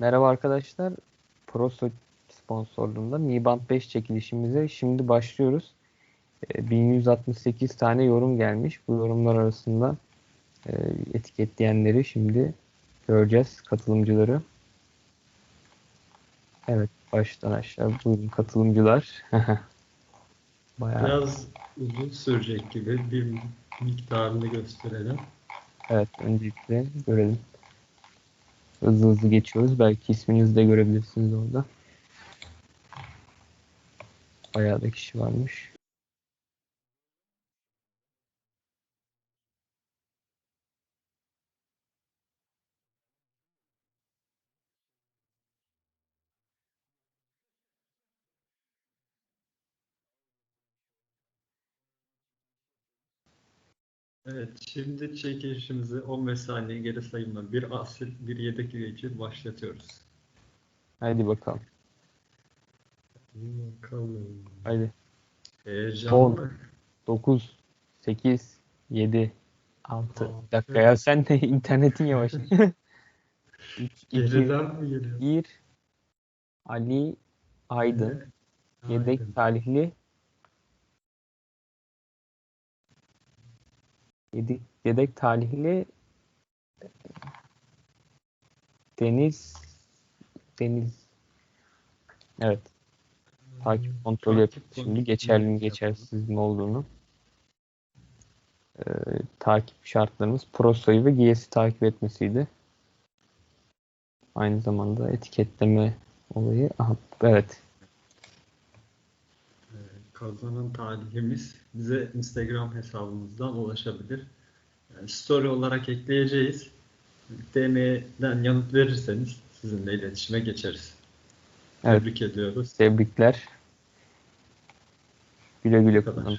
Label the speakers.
Speaker 1: Merhaba arkadaşlar. Proso sponsorluğunda Mi Band 5 çekilişimize şimdi başlıyoruz. Ee, 1168 tane yorum gelmiş. Bu yorumlar arasında e, etiketleyenleri şimdi göreceğiz. Katılımcıları. Evet baştan aşağı buyurun katılımcılar. Bayağı
Speaker 2: Biraz uzun sürecek gibi bir miktarını gösterelim.
Speaker 1: evet öncelikle görelim. Hızlı hızlı geçiyoruz. Belki isminizi de görebilirsiniz orada. Bayağı da kişi varmış.
Speaker 2: Evet, şimdi çekilişimizi 15 saniye geri sayımla bir asil, bir yedek üye için başlatıyoruz.
Speaker 1: Haydi bakalım.
Speaker 2: Bakalım.
Speaker 1: Haydi.
Speaker 2: Heyecanlı.
Speaker 1: 9, 8, 7, 6.
Speaker 2: Aa,
Speaker 1: dakika ya sen de internetin yavaş. 3, 2,
Speaker 2: Geriden mi geliyor?
Speaker 1: 1. Ali Aydın. Yedek
Speaker 2: Aydın.
Speaker 1: talihli. Yedek, yedek talihli Deniz Deniz Evet. Takip kontrol
Speaker 2: Takip
Speaker 1: yapıp şimdi geçerli mi geçersiz mi olduğunu. Ee, takip şartlarımız Proso'yu ve GS'i takip etmesiydi. Aynı zamanda etiketleme olayı. Aha, evet.
Speaker 2: Ee, Kazanan talihimiz bize Instagram hesabımızdan ulaşabilir. Yani story olarak ekleyeceğiz. DM'den yanıt verirseniz sizinle iletişime geçeriz.
Speaker 1: Evet.
Speaker 2: Tebrik ediyoruz.
Speaker 1: Tebrikler. Güle güle kullanın.